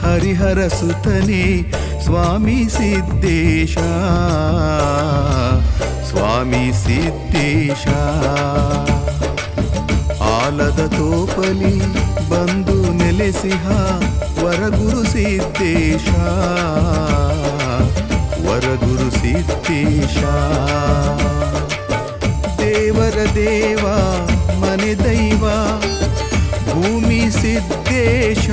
ಹರಿಹರ ಸುತನೆ ಸ್ವಾಮಿ ಸಿದ್ದೇಶ. ಸ್ವಾಮಿ ಸಿದ್ದೇಶ. ಆಲದ ತೋಪಲಿ ಬಂದು ನೆಲೆಸಿಹ ವರಗುರು ಸಿದ್ದೇಶ. ವರಗುರು ಸಿದ್ದೇಶ. ದೇವರ ದೇವ ಮನೆ ದೈವ ಭೂಮಿ ಸಿದ್ದೇಶ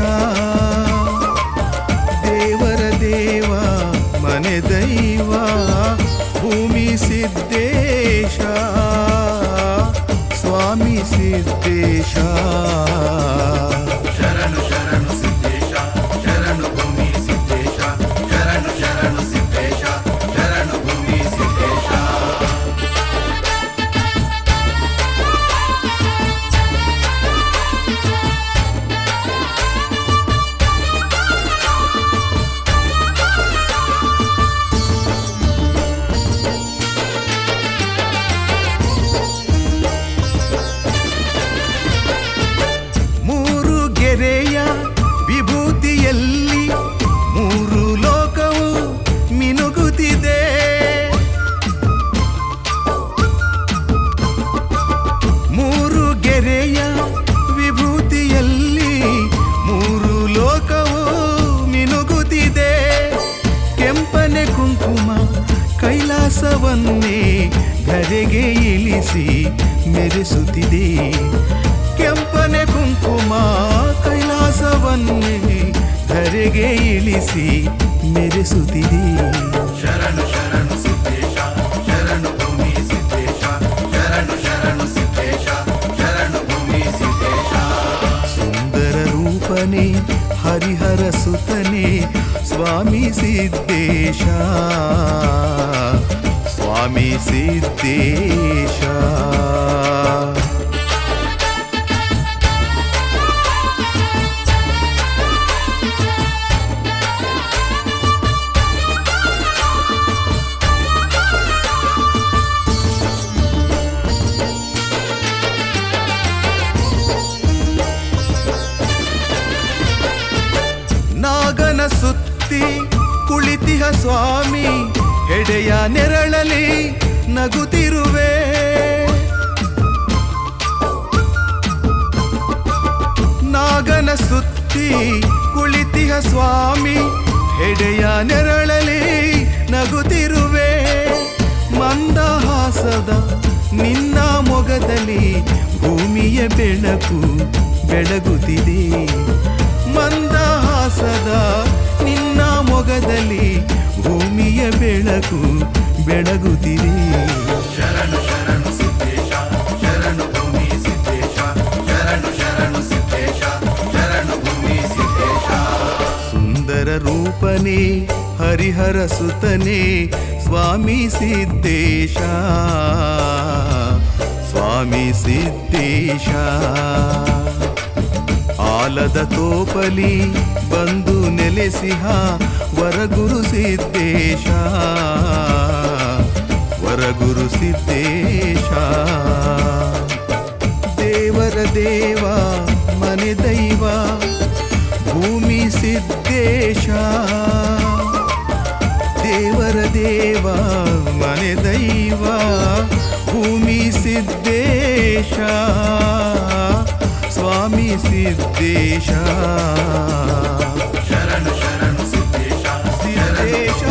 ಕೈಲಾಸವನ್ನೇ ಧರೆಗೆ ಇಳಿಸಿ ಮೆರೆಸುತ್ತಿದೆ. ಕೆಂಪನೆ ಕುಂಕುಮ ಕೈಲಾಸವನ್ನೇ ಧರೆಗೆ ಇಳಿಸಿ ಮೆರೆಸುತ್ತಿದೆ. ಶರಣು ಶರಣು ಸಿದ್ದೇಶ ಶರಣು ಭೂಮಿ ಸಿದ್ದೇಶ ಶರಣು ಶರಣು ಸಿದ್ದೇಶ ಶರಣು ಭೂಮಿ ಸಿದ್ದೇಶ. ಸುಂದರ ರೂಪನೆ ಹರಿಹರ ಸುತನೆ ಸ್ವಾಮಿ ಸಿದ್ದೇಶ. ಸ್ವಾಮಿ ಸಿದ್ದೇಶ ನಾಗನ ಸುತ್ತಿ ಕುಳಿತಿಹ ಸ್ವಾಮಿ ಹೆಡೆಯ ನೆರಳಲಿ ನಗುತ್ತಿರುವೆ. ನಾಗನ ಸುತ್ತಿ ಕುಳಿತಿಹ ಸ್ವಾಮಿ ಎಡೆಯ ನೆರಳಲಿ ನಗುತ್ತಿರುವೆ. ಮಂದಹಾಸದ ನಿನ್ನ ಮೊಗದಲ್ಲಿ ಭೂಮಿಯ ಬೆಳಕು ಬೆಳಗುತ್ತಿದೆ. ಮಂದಹಾಸದ ಮೊಗದಲ್ಲಿ ಭೂಮಿಯ ಬೆಳಕು ಬೆಳಗುತ್ತಿದೆ. ಶರಣು ಶರಣು ಸಿದ್ದೇಶ ಶರಣು ಭೂಮಿ ಸಿದ್ದೇಶ ಶರಣು ಶರಣು ಸಿದ್ದೇಶ ಶರಣು ಭೂಮಿ ಸಿದ್ದೇಶ. ಸುಂದರ ರೂಪನೆ ಹರಿಹರ ಸುತನೆ ಸ್ವಾಮಿ ಸಿದ್ದೇಶ. ಸ್ವಾಮಿ ಸಿದ್ದೇಶ. ಆಲದ ತೋಪಲಿ ಬಂದು ನೆಲೆಸಿಹ ವರಗುರು ಸಿದ್ದೇಶ. ವರಗುರು ಸಿದ್ದೇಶ. ದೇವರ ದೇವ, ಮನೆ ದೈವ, ಭೂಮಿ ಸಿದ್ದೇಶ. ದೇವರ ದೇವ, ಮನೆ ದೈವ, ಭೂಮಿ ಸಿದ್ದೇಶ. ಸ್ವಾಮಿ ಸಿದ್ದೇಶ ಶರಣು ಶರಣು ಸಿದ್ದೇಶ ಸಿದ್ದೇಶ